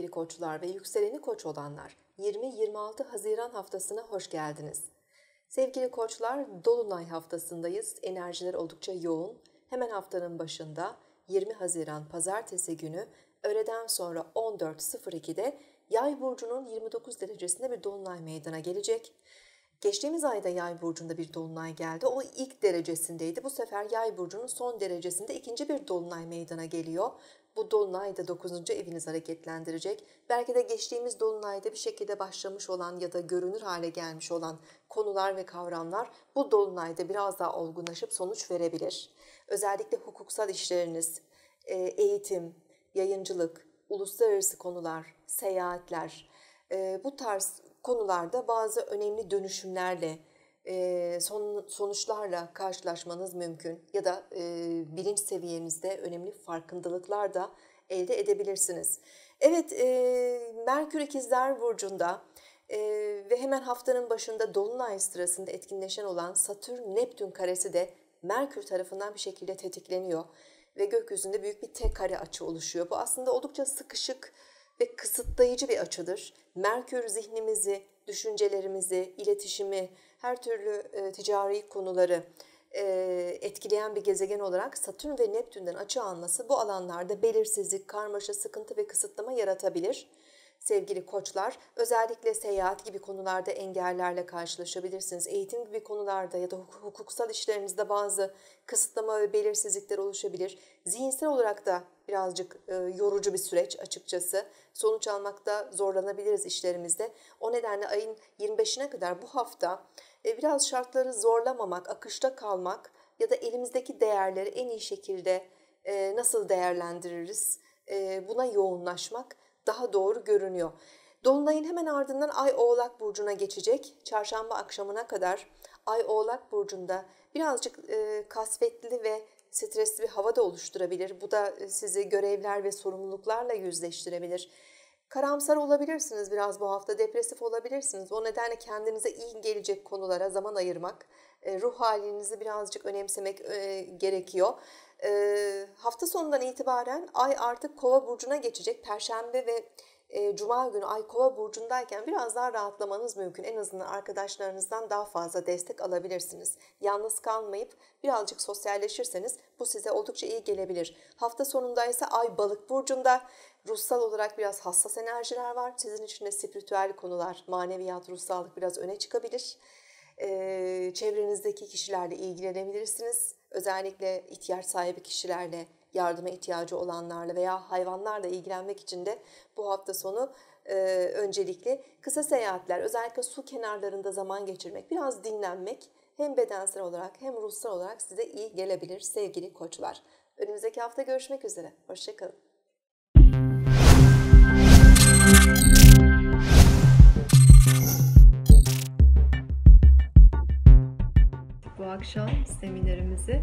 sevgili koçlar ve yükseleni koç olanlar. 20-26 Haziran haftasına hoş geldiniz. Sevgili koçlar, Dolunay haftasındayız. Enerjiler oldukça yoğun. Hemen haftanın başında 20 Haziran pazartesi günü öğleden sonra 14.02'de Yay burcunun 29 derecesinde bir dolunay meydana gelecek. Geçtiğimiz ayda Yay burcunda bir dolunay geldi. O ilk derecesindeydi. Bu sefer Yay burcunun son derecesinde ikinci bir dolunay meydana geliyor. Bu dolunay da 9. eviniz hareketlendirecek. Belki de geçtiğimiz dolunayda bir şekilde başlamış olan ya da görünür hale gelmiş olan konular ve kavramlar bu dolunayda biraz daha olgunlaşıp sonuç verebilir. Özellikle hukuksal işleriniz, e, eğitim, yayıncılık, uluslararası konular, seyahatler, e, bu tarz konularda bazı önemli dönüşümlerle, son, sonuçlarla karşılaşmanız mümkün ya da e, bilinç seviyenizde önemli farkındalıklar da elde edebilirsiniz. Evet, e, Merkür İkizler Burcu'nda e, ve hemen haftanın başında Dolunay sırasında etkinleşen olan Satürn-Neptün karesi de Merkür tarafından bir şekilde tetikleniyor ve gökyüzünde büyük bir tek kare açı oluşuyor. Bu aslında oldukça sıkışık ve kısıtlayıcı bir açıdır. Merkür zihnimizi, düşüncelerimizi, iletişimi, her türlü e, ticari konuları e, etkileyen bir gezegen olarak Satürn ve Neptün'den açı alması bu alanlarda belirsizlik, karmaşa, sıkıntı ve kısıtlama yaratabilir sevgili koçlar. Özellikle seyahat gibi konularda engellerle karşılaşabilirsiniz. Eğitim gibi konularda ya da hukuksal işlerinizde bazı kısıtlama ve belirsizlikler oluşabilir. Zihinsel olarak da birazcık e, yorucu bir süreç açıkçası. Sonuç almakta zorlanabiliriz işlerimizde. O nedenle ayın 25'ine kadar bu hafta e, biraz şartları zorlamamak, akışta kalmak ya da elimizdeki değerleri en iyi şekilde e, nasıl değerlendiririz e, buna yoğunlaşmak daha doğru görünüyor. Dolunayın hemen ardından Ay Oğlak Burcu'na geçecek. Çarşamba akşamına kadar Ay Oğlak Burcu'nda birazcık e, kasvetli ve stresli bir hava da oluşturabilir. Bu da e, sizi görevler ve sorumluluklarla yüzleştirebilir. Karamsar olabilirsiniz biraz bu hafta, depresif olabilirsiniz. O nedenle kendinize iyi gelecek konulara zaman ayırmak, e, ruh halinizi birazcık önemsemek e, gerekiyor. E, hafta sonundan itibaren ay artık kova burcuna geçecek. Perşembe ve e, Cuma günü Ay Kova burcundayken biraz daha rahatlamanız mümkün. En azından arkadaşlarınızdan daha fazla destek alabilirsiniz. Yalnız kalmayıp birazcık sosyalleşirseniz bu size oldukça iyi gelebilir. Hafta sonunda ise Ay Balık burcunda ruhsal olarak biraz hassas enerjiler var. Sizin için de spiritüel konular, maneviyat, ruhsallık biraz öne çıkabilir. Ee, çevrenizdeki kişilerle ilgilenebilirsiniz. Özellikle ihtiyaç sahibi kişilerle yardıma ihtiyacı olanlarla veya hayvanlarla ilgilenmek için de bu hafta sonu e, öncelikli kısa seyahatler, özellikle su kenarlarında zaman geçirmek, biraz dinlenmek hem bedensel olarak hem ruhsal olarak size iyi gelebilir sevgili koçlar. Önümüzdeki hafta görüşmek üzere. Hoşçakalın. Bu akşam seminerimizi